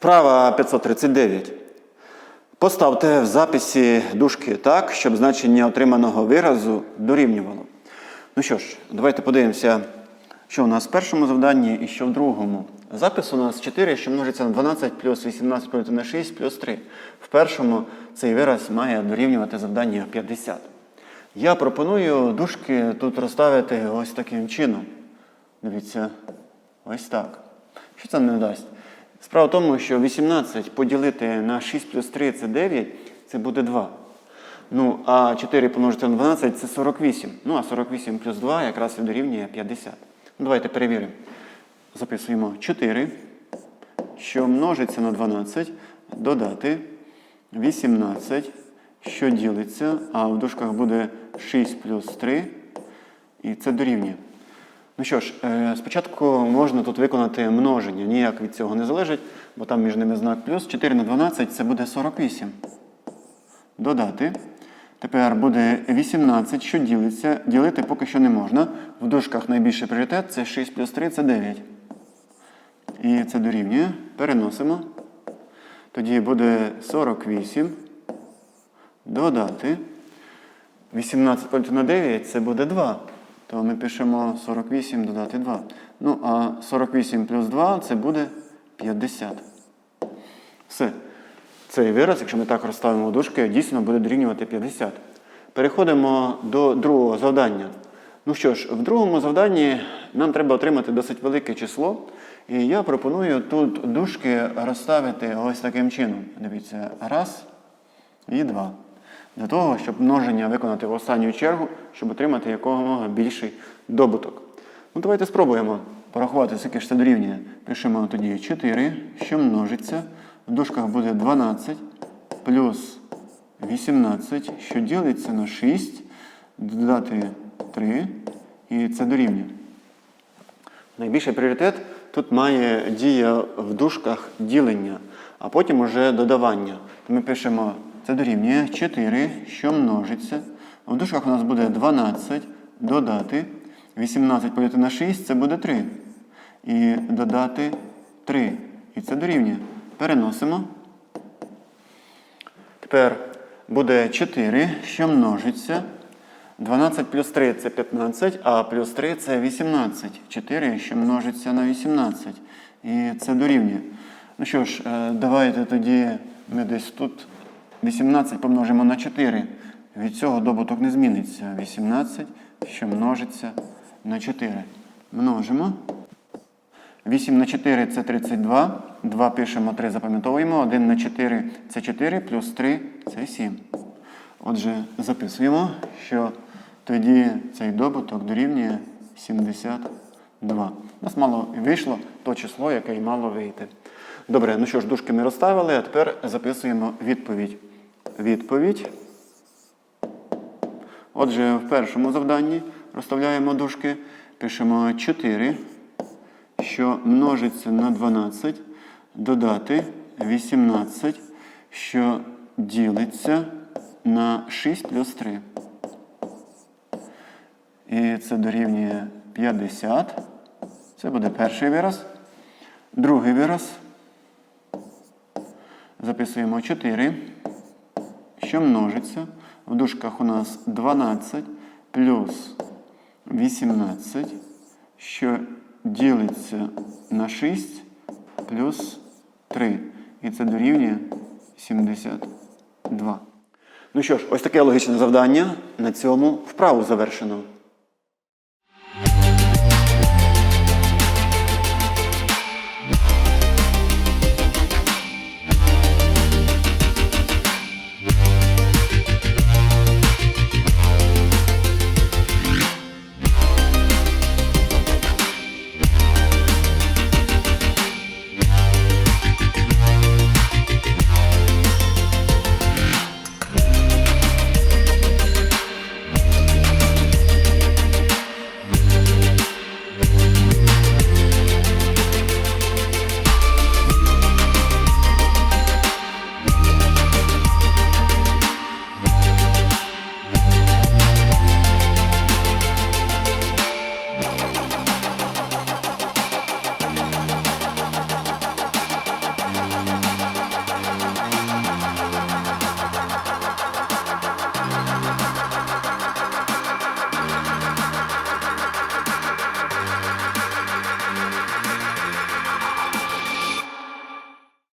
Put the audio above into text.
Вправа 539. Поставте в записі дужки так, щоб значення отриманого виразу дорівнювало. Ну що ж, давайте подивимося, що у нас в першому завданні і що в другому. Запис у нас 4, що множиться на 12 плюс 18 поділити на 6 плюс 3. В першому цей вираз має дорівнювати завдання 50. Я пропоную дужки тут розставити ось таким чином. Дивіться, ось так. Що це не дасть? Справа в тому, що 18 поділити на 6 плюс 3 це 9, це буде 2. Ну, а 4 помножити на 12 це 48. Ну, а 48 плюс 2 якраз і дорівнює 50. Ну, давайте перевіримо. Записуємо 4, що множиться на 12, додати 18, що ділиться, а в дужках буде 6 плюс 3, і це дорівнює. Ну що ж, е, спочатку можна тут виконати множення, ніяк від цього не залежить, бо там між ними знак плюс. 4 на 12 це буде 48. Додати. Тепер буде 18, що ділиться. Ділити поки що не можна. В дужках найбільший пріоритет це 6 плюс 3 це 9. І це дорівнює. Переносимо. Тоді буде 48. Додати. 18 на 9 це буде 2. То ми пишемо 48 додати 2. Ну, а 48 плюс 2 це буде 50. Все. Цей вираз, якщо ми так розставимо дужки, дійсно буде дорівнювати 50. Переходимо до другого завдання. Ну що ж, в другому завданні нам треба отримати досить велике число. І я пропоную тут дужки розставити ось таким чином. Дивіться, раз і два. Для того, щоб множення виконати в останню чергу, щоб отримати якомога більший добуток. Ну, давайте спробуємо порахувати, скільки ж це дорівнює. Пишемо тоді 4, що множиться. В дужках буде 12 плюс 18, що ділиться на 6, додати 3, і це дорівнює. Найбільший пріоритет тут має дія в дужках ділення, а потім уже додавання. Ми пишемо, це дорівнює 4, що множиться. В дужках у нас буде 12 додати. 18 поділити на 6 це буде 3. І додати 3. І це дорівнює. Переносимо. Тепер буде 4, що множиться. 12 плюс 3 це 15, а плюс 3 це 18. 4, що множиться на 18. І це дорівнює. Ну що ж, е, давайте тоді ми десь тут 18 помножимо на 4. Від цього добуток не зміниться. 18, що множиться на 4. Множимо. 8 на 4 це 32. 2 пишемо, 3 запам'ятовуємо. 1 на 4 це 4, плюс 3 це 7. Отже, записуємо, що тоді цей добуток дорівнює 72. У нас мало вийшло то число, яке й мало вийти. Добре, ну що ж, дужки ми розставили, а тепер записуємо відповідь. Відповідь. Отже, в першому завданні розставляємо дужки, пишемо 4, що множиться на 12, додати 18, що ділиться на 6 плюс 3. І це дорівнює 50. Це буде перший вираз. Другий вираз. Записуємо 4, що множиться. В дужках у нас 12 плюс 18, що ділиться на 6 плюс 3. І це дорівнює 72. Ну що ж, ось таке логічне завдання. На цьому вправу завершено.